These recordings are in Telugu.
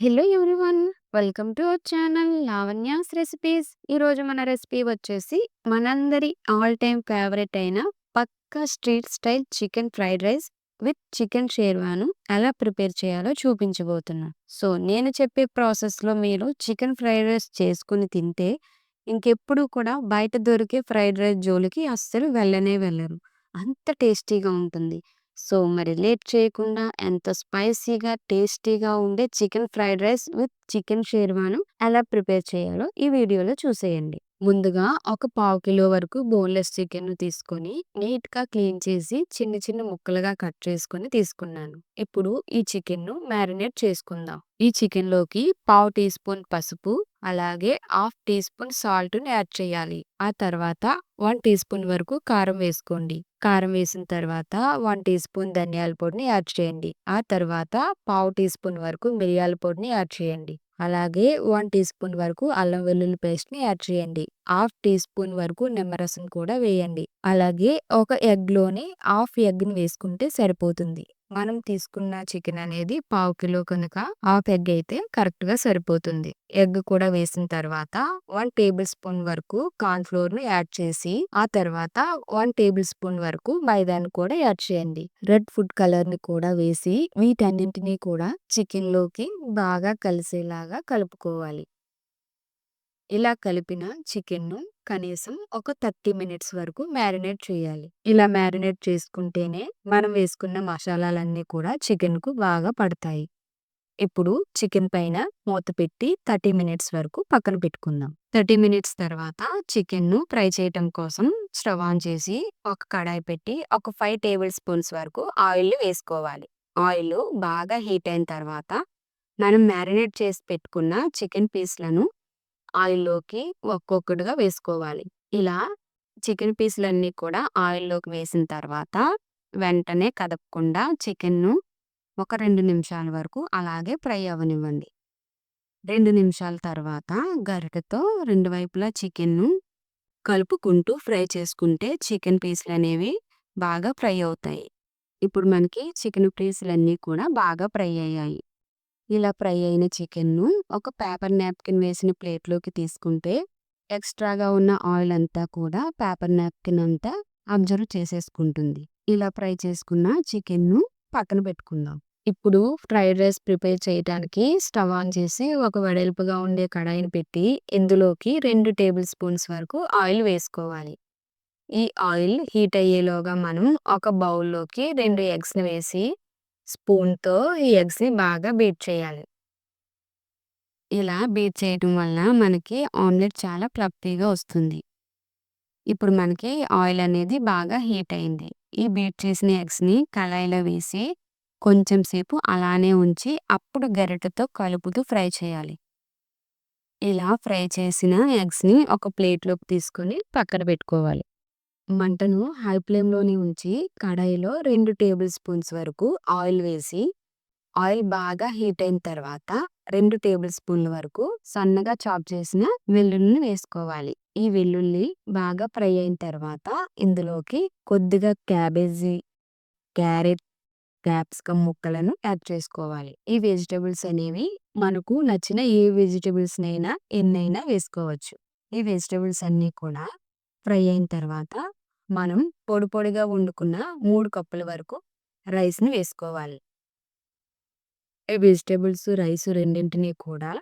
Hello everyone welcome to our channel Lavanya's recipes. ఈరోజు మన రెసిపీ వచ్చేసి మనందరి ఆల్ టైమ్ ఫేవరెట్ అయిన పక్కా street style chicken fried rice with chicken షేర్వాను ఎలా ప్రిపేర్ చేయాలో చూపించబోతున్నా. సో నేను చెప్పే ప్రాసెస్లో మీరు చికెన్ ఫ్రైడ్ రైస్ చేసుకుని తింటే ఇంకెప్పుడు కూడా బయట దొరికే ఫ్రైడ్ రైస్ జోలికి అస్సలు వెళ్ళనే వెళ్ళరు. అంత టేస్టీగా ఉంటుంది. సో మరి లేట్ చేయకుండా ఎంత స్పైసీగా టేస్టీగా ఉండే chicken fried rice with chicken షేర్వాను ఎలా ప్రిపేర్ చేయాలో ఈ వీడియోలో చూసేయండి. ముందుగా ఒక పావు కిలో వరకు బోన్లెస్ చికెన్ తీసుకొని నీట్గా క్లీన్ చేసి చిన్న చిన్న ముక్కలుగా కట్ చేసుకొని తీసుకున్నాను. ఇప్పుడు ఈ చికెన్ను మ్యారినేట్ చేసుకుందాం. ఈ చికెన్లోకి పావు టీ స్పూన్ పసుపు అలాగే హాఫ్ టీ స్పూన్ సాల్ట్ని యాడ్ చేయాలి. ఆ తర్వాత వన్ టీ స్పూన్ వరకు కారం వేసుకోండి. కారం వేసిన తర్వాత వన్ టీ స్పూన్ ధనియాల పొడిని యాడ్ చేయండి. ఆ తర్వాత పావు టీ స్పూన్ వరకు మిరియాల పొడిని యాడ్ చేయండి. అలాగే వన్ టీ స్పూన్ వరకు అల్లం వెల్లుల్లి పేస్ట్ని యాడ్ చేయండి. హాఫ్ టీ స్పూన్ వరకు నిమ్మరసం కూడా వేయండి. అలాగే ఒక ఎగ్లోని హాఫ్ ఎగ్ని వేసుకుంటే సరిపోతుంది. మనం తీసుకున్న చికెన్ అనేది పావు కిలో కనుక హాఫ్ ఎగ్ అయితే కరెక్ట్గా సరిపోతుంది. ఎగ్ కూడా వేసిన తర్వాత వన్ టేబుల్ స్పూన్ వరకు కార్న్ ఫ్లోర్ యాడ్ చేసి ఆ తర్వాత వన్ టేబుల్ స్పూన్ వరకు మైదాని కూడా యాడ్ చేయండి. రెడ్ ఫుడ్ కలర్ని కూడా వేసి వీటన్నింటినీ కూడా చికెన్లోకి బాగా కలిసేలాగా కలుపుకోవాలి. ఇలా కలిపిన చికెన్ను కనీసం ఒక థర్టీ మినిట్స్ వరకు మ్యారినేట్ చేయాలి. ఇలా మ్యారినేట్ చేసుకుంటేనే మనం వేసుకున్న మసాలాలన్నీ కూడా చికెన్కు బాగా పడతాయి. ఇప్పుడు చికెన్ పైన మూత పెట్టి థర్టీ మినిట్స్ వరకు పక్కన పెట్టుకుందాం. థర్టీ మినిట్స్ తర్వాత చికెన్ను ఫ్రై చేయటం కోసం స్టవ్ ఆన్ చేసి ఒక కడాయి పెట్టి ఒక ఫైవ్ టేబుల్ స్పూన్స్ వరకు ఆయిల్ వేసుకోవాలి. ఆయిల్ బాగా హీట్ అయిన తర్వాత మనం మ్యారినేట్ చేసి పెట్టుకున్న చికెన్ పీస్లను ఆయిల్లోకి ఒక్కొక్కటిగా వేసుకోవాలి. ఇలా చికెన్ పీసులన్నీ కూడా ఆయిల్లోకి వేసిన తర్వాత వెంటనే కదపకుండా చికెన్ను ఒక రెండు నిమిషాల వరకు అలాగే ఫ్రై అవ్వనివ్వండి. రెండు నిమిషాల తర్వాత గరిటెతో రెండు వైపులా చికెన్ను కలుపుకుంటూ ఫ్రై చేసుకుంటే చికెన్ పీసులు అనేవి బాగా ఫ్రై అవుతాయి. ఇప్పుడు మనకి చికెన్ పీసులన్నీ కూడా బాగా ఫ్రై అయ్యాయి. ఇలా ఫ్రై అయిన చికెన్ను ఒక పేపర్ నాప్కిన్ వేసిన ప్లేట్లోకి తీసుకుంటే ఎక్స్ట్రాగా ఉన్న ఆయిల్ అంతా కూడా పేపర్ నాప్కిన్ అంతా అబ్జర్వ్ చేసేసుకుంటుంది. ఇలా ఫ్రై చేసుకున్న చికెన్ను పక్కన పెట్టుకుందాం. ఇప్పుడు ఫ్రైడ్ రైస్ ప్రిపేర్ చేయడానికి స్టవ్ ఆన్ చేసి ఒక వెడల్పుగా ఉండే కడాయిని పెట్టి ఇందులోకి రెండు టేబుల్ స్పూన్స్ వరకు ఆయిల్ వేసుకోవాలి. ఈ ఆయిల్ హీట్ అయ్యేలోగా మనం ఒక బౌల్లోకి రెండు ఎగ్స్ని వేసి స్పూన్‌తో ఈ ఎగ్స్‌ని బాగా బీట్ చేయాలి. ఇలా బీట్ చేయటం వల్ల మనకి ఆమ్లెట్ చాలా ఫ్లఫీగా వస్తుంది. ఇప్పుడు మనకి ఆయిల్ అనేది బాగా హీట్ అయింది. ఈ బీట్ చేసిన ఎగ్స్‌ని కళాయిలో వేసి కొంచెం సేపు అలానే ఉంచి అప్పుడు గరిటతో కలుపుతూ ఫ్రై చేయాలి. ఇలా ఫ్రై చేసిన ఎగ్స్‌ని ఒక ప్లేట్‌లోకి తీసుకొని పక్కన పెట్టుకోవాలి. మంటను హై ఫ్లేమ్‌లోనే ఉంచి కడాయిలో రెండు టేబుల్ స్పూన్స్ వరకు ఆయిల్ వేసి, ఆయిల్ బాగా హీట్ అయిన తర్వాత రెండు టేబుల్ స్పూన్ల వరకు సన్నగా చాప్ చేసిన వెల్లుల్లిని వేసుకోవాలి. ఈ వెల్లుల్లి బాగా ఫ్రై అయిన తర్వాత ఇందులోకి కొద్దిగా క్యాబేజీ, క్యారెట్, క్యాప్సికమ్ ముక్కలను యాడ్ చేసుకోవాలి. ఈ వెజిటబుల్స్ అనేవి మనకు నచ్చిన ఏ వెజిటబుల్స్‌నైనా ఎన్నైనా వేసుకోవచ్చు. ఈ వెజిటబుల్స్ అన్నీ కూడా ఫ్రై అయిన తర్వాత మనం పొడి పొడిగా వండుకున్న మూడు కప్పుల వరకు రైస్‌ని వేసుకోవాలి. ఈ రైస్ రెండింటిని కూడా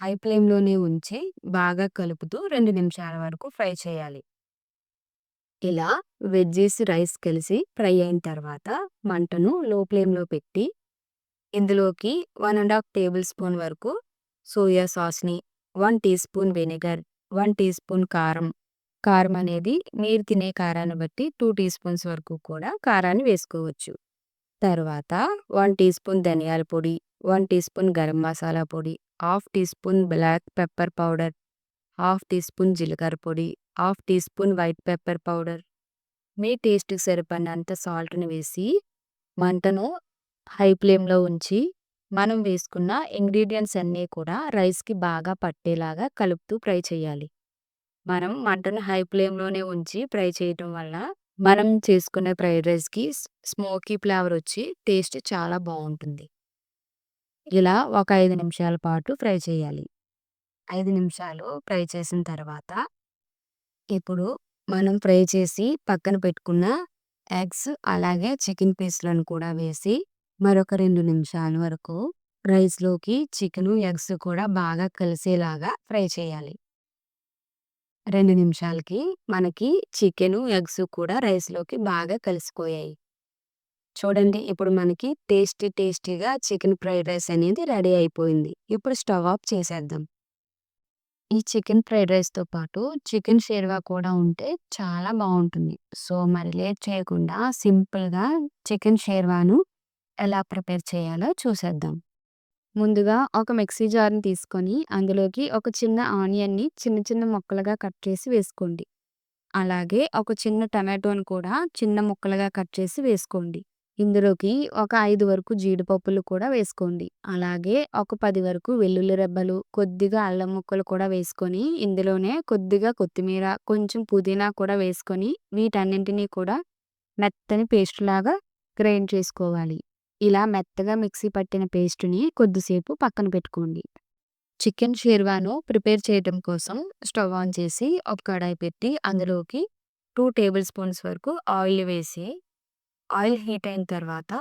హై ఫ్లేమ్‌లోనే ఉంచి బాగా కలుపుతూ రెండు నిమిషాల వరకు ఫ్రై చేయాలి. ఇలా వెజ్జీస్, రైస్ కలిసి ఫ్రై అయిన తర్వాత మంటను లో ఫ్లేమ్‌లో పెట్టి ఇందులోకి one and half tablespoon వరకు సోయా సాస్‌ని, one teaspoon vinegar, one teaspoon కారం, కారం అనేది మీరు తినే కారాన్ని బట్టి టూ టీ స్పూన్స్ వరకు కూడా కారాన్ని వేసుకోవచ్చు. తర్వాత వన్ టీ స్పూన్ ధనియాల పొడి, one teaspoon garam masala పొడి, half teaspoon black pepper powder, half teaspoon జీలకర్ర పొడి, half teaspoon white pepper powder, మీ టేస్ట్‌కి సరిపడినంత సాల్ట్‌ని వేసి మంటను హై ఫ్లేమ్‌లో ఉంచి మనం వేసుకున్న ఇంగ్రీడియంట్స్ అన్నీ కూడా రైస్‌కి బాగా పట్టేలాగా కలుపుతూ ఫ్రై చేయాలి. మనం మంటను హై ఫ్లేమ్‌లోనే ఉంచి ఫ్రై చేయటం వల్ల మనం చేసుకునే ఫ్రైడ్ రైస్‌కి స్మోకీ ఫ్లేవర్ వచ్చి టేస్ట్ చాలా బాగుంటుంది ఇలా ఒక ఐదు నిమిషాల పాటు ఫ్రై చేయాలి. ఐదు నిమిషాలు ఫ్రై చేసిన తర్వాత ఇప్పుడు మనం ఫ్రై చేసి పక్కన పెట్టుకున్న ఎగ్స్ అలాగే చికెన్ పీస్‌లను కూడా వేసి మరొక రెండు నిమిషాల వరకు రైస్‌లోకి చికెను, ఎగ్స్ కూడా బాగా కలిసేలాగా ఫ్రై చేయాలి. 2 నిమిషాలకి మనకి చికెను, ఎగ్స్ కూడా రైస్‌లోకి బాగా కలిసిపోయాయి. చూడండి ఇప్పుడు మనకి టేస్టీ టేస్టీగా చికెన్ ఫ్రైడ్ రైస్ అనేది రెడీ అయిపోయింది. ఇప్పుడు స్టవ్ ఆఫ్ చేసేద్దాం. ఈ చికెన్ ఫ్రైడ్ రైస్‌తో పాటు చికెన్ షేర్వా కూడా ఉంటే చాలా బావుంటుంది. సో, మరి లేట్ చేయకుండా సింపుల్‌గా చికెన్ షేర్వాను ఎలా ప్రిపేర్ చేయాలో చూసేద్దాం. ముందుగా ఒక మిక్సీ జార్‌ని తీసుకొని అందులోకి ఒక చిన్న ఆనియన్‌ని చిన్న చిన్న ముక్కలుగా కట్ చేసి వేసుకోండి. అలాగే ఒక చిన్న టమాటోని కూడా చిన్న ముక్కలుగా కట్ చేసి వేసుకోండి. ఇందులోకి ఒక ఐదు వరకు జీడిపప్పులు కూడా వేసుకోండి. అలాగే ఒక పది వరకు వెల్లుల్లి రెబ్బలు, కొద్దిగా అల్లం ముక్కలు కూడా వేసుకొని ఇందులోనే కొద్దిగా కొత్తిమీర, కొంచెం పుదీనా కూడా వేసుకొని వీటన్నింటిని కూడా మెత్తని పేస్ట్ లాగా గ్రైండ్ చేసుకోవాలి. ఇలా మెత్తగా మిక్సీ పట్టిన పేస్ట్‌ని కొద్దిసేపు పక్కన పెట్టుకోండి. చికెన్ షేర్వాను ప్రిపేర్ చేయడం కోసం స్టవ్ ఆన్ చేసి ఒక కడాయి పెట్టి అందులోకి టూ టేబుల్ స్పూన్స్ వరకు ఆయిల్ వేసి ఆయిల్ హీట్ అయిన తర్వాత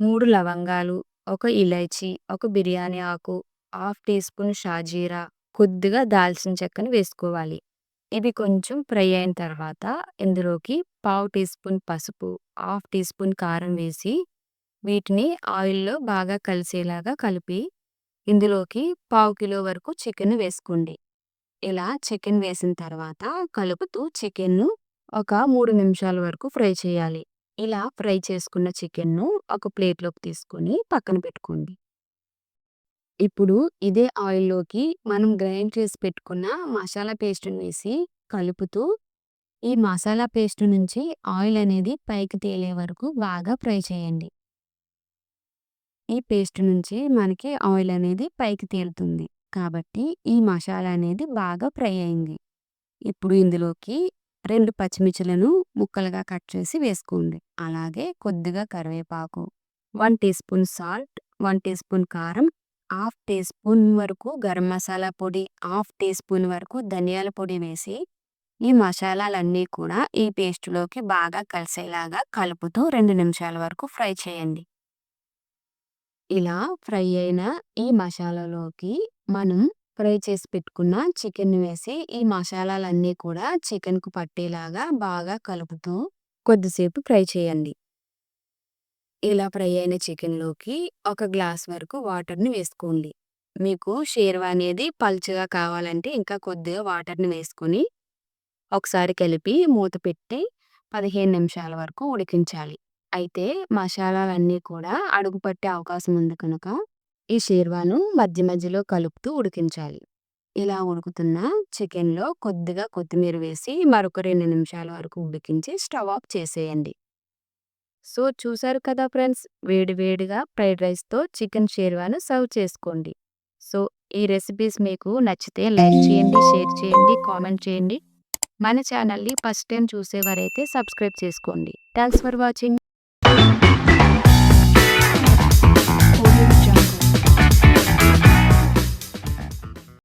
మూడు లవంగాలు, ఒక ఇలైచి, ఒక బిర్యానీ ఆకు, హాఫ్ టీ స్పూన్ షాజీరా, కొద్దిగా దాల్చిన చెక్కని వేసుకోవాలి. ఇవి కొంచెం ఫ్రై అయిన తర్వాత ఇందులోకి పావు టీ స్పూన్ పసుపు, హాఫ్ టీ స్పూన్ కారం వేసి వీటిని ఆయిల్‌లో బాగా కలిసేలాగా కలిపి ఇందులోకి పావు కిలో వరకు చికెన్ వేసుకోండి. ఇలా చికెన్ వేసిన తర్వాత కలుపుతూ చికెన్‌ను ఒక మూడు నిమిషాల వరకు ఫ్రై చేయాలి. ఇలా ఫ్రై చేసుకున్న చికెన్‌ను ఒక ప్లేట్‌లోకి తీసుకొని పక్కన పెట్టుకోండి. ఇప్పుడు ఇదే ఆయిల్‌లోకి మనం గ్రైండ్ చేసి పెట్టుకున్న మసాలా పేస్ట్‌ని వేసి కలుపుతూ ఈ మసాలా పేస్ట్ నుంచి ఆయిల్ అనేది పైకి తేలే వరకు బాగా ఫ్రై చేయండి. ఈ పేస్ట్ నుంచి మనకి ఆయిల్ అనేది పైకి తేలుతుంది. కాబట్టి ఈ మసాలా అనేది బాగా ఫ్రై అయింది. ఇప్పుడు ఇందులోకి రెండు పచ్చిమిర్చిలను ముక్కలుగా కట్ చేసి వేసుకోండి. అలాగే కొద్దిగా కరివేపాకు, one teaspoon salt, one teaspoon కారం, హాఫ్ టీ స్పూన్ వరకు గరం మసాలా పొడి, హాఫ్ టీ స్పూన్ వరకు ధనియాల పొడి వేసి ఈ మసాలాలన్నీ కూడా ఈ పేస్ట్‌లోకి బాగా కలిసేలాగా కలుపుతూ రెండు నిమిషాల వరకు ఫ్రై చేయండి. ఇలా ఫ్రై అయిన ఈ మసాలాలోకి మనం ఫ్రై చేసి పెట్టుకున్న చికెన్ వేసి ఈ మసాలాలన్నీ కూడా చికెన్‌కు పట్టేలాగా బాగా కలుపుతూ కొద్దిసేపు ఫ్రై చేయండి. ఇలా ఫ్రై అయిన చికెన్‌లోకి ఒక గ్లాస్ వరకు వాటర్‌ని వేసుకోండి. మీకు షేర్వా అనేది పల్చగా కావాలంటే ఇంకా కొద్దిగా వాటర్‌ని వేసుకొని ఒకసారి కలిపి మూత పెట్టి 15 నిమిషాల వరకు ఉడికించాలి. అయితే మసాలాలన్నీ కూడా అడుగు పట్టే అవకాశం ఉంది కనుక ఈ షేర్వాను మధ్య మధ్యలో కలుపుతూ ఉడికించాలి. ఇలా ఉడుకుతున్న చికెన్‌లో కొద్దిగా కొత్తిమీర వేసి మరొక రెండు నిమిషాల వరకు ఉడికించి స్టవ్ ఆఫ్ చేసేయండి. సో, చూసారు కదా ఫ్రెండ్స్ వేడి వేడిగా ఫ్రైడ్ రైస్‌తో చికెన్ షేర్వాను సర్వ్ చేసుకోండి. సో, ఈ రెసిపీస్ మీకు నచ్చితే లైక్ చేయండి, షేర్ చేయండి, కామెంట్ చేయండి. మన ఛానల్‌ని ఫస్ట్ టైం చూసేవారైతే సబ్స్క్రైబ్ చేసుకోండి. Thanks for watching. Thank you.